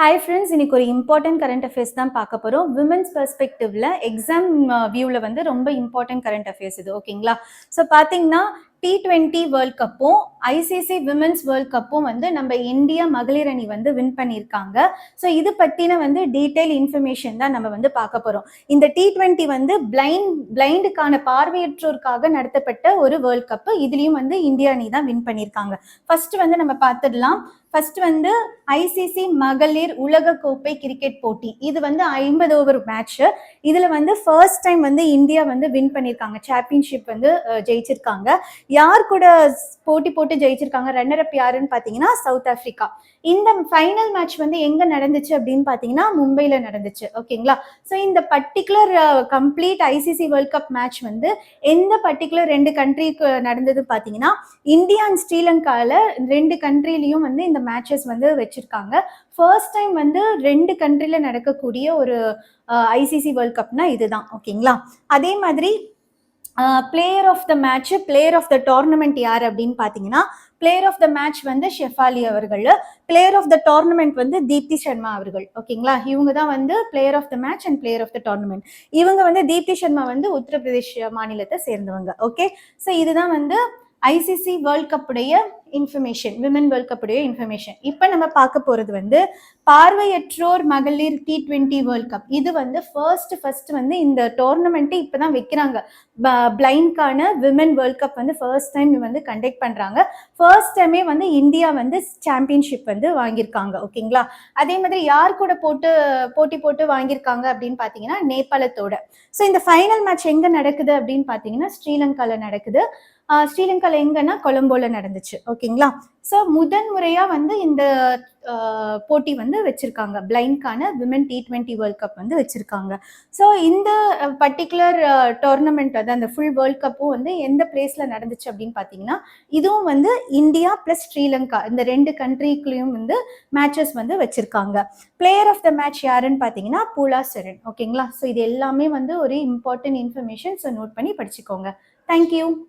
Hi friends இன்னைக்கு ஒரு important current affairs தான் பார்க்க போகிறோம் விமன்ஸ் பெர்ஸ்பெக்டிவ்ல எக்ஸாம் வியூவில் வந்து ரொம்ப இம்பார்ட்டன்ட் கரண்ட் அஃபேர்ஸ் இது ஓகேங்களா ஸோ பார்த்தீங்கன்னா டி ட்வெண்ட்டி வேர்ல்ட் கப்பும் ஐசிசி விமன்ஸ் வேர்ல்ட் கப்பும் வந்து நம்ம இந்தியா மகளிர் அணி வந்து வின் பண்ணியிருக்காங்க. ஸோ இது பற்றின வந்து டீட்டெயில் இன்ஃபர்மேஷன் தான் நம்ம வந்து பார்க்க போகிறோம் இந்த டி டுவெண்ட்டி வந்து பிளைண்ட் பிளைண்டுக்கான பார்வையற்றோருக்காக நடத்தப்பட்ட ஒரு வேர்ல்ட் கப்பு இதுலேயும் வந்து இந்தியா அணி தான் வின் பண்ணியிருக்காங்க. ஃபர்ஸ்ட் வந்து நம்ம பார்த்துடலாம். ஃபர்ஸ்ட் வந்து ஐசிசி மகளிர் உலக கோப்பை கிரிக்கெட் போட்டி. இது வந்து ஐம்பது ஓவர் மேட்ச் இதுல வந்து ஃபர்ஸ்ட் டைம் வந்து இந்தியா வந்து வின் பண்ணியிருக்காங்க. சாம்பியன்ஷிப் வந்து ஜெயிச்சிருக்காங்க. யார் கூட போட்டி போட்டு ஜெயிச்சிருக்காங்க. ரன்னர் அப் யாருன்னு பார்த்தீங்கன்னா சவுத் ஆப்பிரிக்கா இந்த ஃபைனல் மேட்ச் வந்து எங்க நடந்துச்சு அப்படின்னு பார்த்தீங்கன்னா மும்பைல நடந்துச்சு. ஓகேங்களா ஸோ இந்த particular complete ICC world cup match வந்து எந்த பர்டிகுலர் ரெண்டு கண்ட்ரிக்கு நடந்தது பார்த்தீங்கன்னா இந்தியா அண்ட் ஸ்ரீலங்காவில் ரெண்டு கண்ட்ரிலையும் வந்து இந்த மேட்சஸ் வந்து வச்சிருக்காங்க. ஃபர்ஸ்ட் டைம் வந்து ரெண்டு கண்ட்ரியில் நடக்கக்கூடிய ஒரு ஐசிசி வேர்ல்ட் கப்னா இதுதான். ஓகேங்களா அதே மாதிரி player of the match player of the tournament யார் அப்படின்னு பார்த்தீங்கன்னா பிளேயர் ஆஃப் த மேட்ச் வந்து ஷெஃபாலி அவர்கள் பிளேயர் ஆஃப் த டோர்னமெண்ட் வந்து தீப்தி சர்மா அவர்கள். ஓகேங்களா? இவங்க தான் வந்து player of the match and player of the tournament இவங்க வந்து தீப்தி சர்மா வந்து உத்தரப்பிரதேஷ் மாநிலத்தை சேர்ந்தவங்க. ஓகே? ஸோ இதுதான் வந்து ஐசிசி வேர்ல்ட் கப்புடைய இன்ஃபர்மேஷன் விமன் வேர்ல்ட் கப்புடைய இன்ஃபர்மேஷன் இப்போ நம்ம பார்க்க போகிறது வந்து பார்வையற்றோர் மகளிர் டி டுவெண்ட்டி வேர்ல்ட் கப் இது வந்து ஃபர்ஸ்ட் ஃபர்ஸ்ட் வந்து இந்த டோர்னமெண்ட்டு இப்போ தான் வைக்கிறாங்க பிளைண்ட்கான விமன் வேர்ல்ட் கப் வந்து ஃபர்ஸ்ட் டைம் வந்து கண்டக்ட் பண்ணுறாங்க ஃபர்ஸ்ட் டைமே வந்து இந்தியா வந்து சாம்பியன்ஷிப் வந்து வாங்கியிருக்காங்க ஓகேங்களா அதே மாதிரி யார் கூட போட்டு போட்டி போட்டு வாங்கியிருக்காங்க அப்படின்னு பார்த்தீங்கன்னா நேபாளத்தோட. ஸோ இந்த ஃபைனல் மேட்ச் எங்கே நடக்குது அப்படின்னு பார்த்தீங்கன்னா ஸ்ரீலங்காவில் நடக்குது. ஸ்ரீலங்காவில் எங்கன்னா கொலம்போல நடந்துச்சு ஓகேங்களா? ஸோ முதன் முறையாக வந்து இந்த போட்டி வந்து வச்சுருக்காங்க. பிளைண்ட்கான women T twenty world cup வந்து வச்சுருக்காங்க. ஸோ இந்த பர்டிகுலர் டோர்னமெண்ட் அது அந்த ஃபுல் வேர்ல்ட் கப்பும் வந்து எந்த பிளேஸில் நடந்துச்சு அப்படின்னு பார்த்தீங்கன்னா இதுவும் வந்து இந்தியா ப்ளஸ் ஸ்ரீலங்கா இந்த ரெண்டு கண்ட்ரிக்குள்ளேயும் வந்து மேட்சஸ் வந்து வச்சுருக்காங்க. பிளேயர் ஆஃப் த மேட்ச் யாருன்னு பார்த்தீங்கன்னா பூலா செரன் ஓகேங்களா? ஸோ இது எல்லாமே வந்து ஒரு இம்பார்ட்டன்ட் இன்ஃபர்மேஷன் ஸோ நோட் பண்ணி படிச்சுக்கோங்க. தேங்க்யூ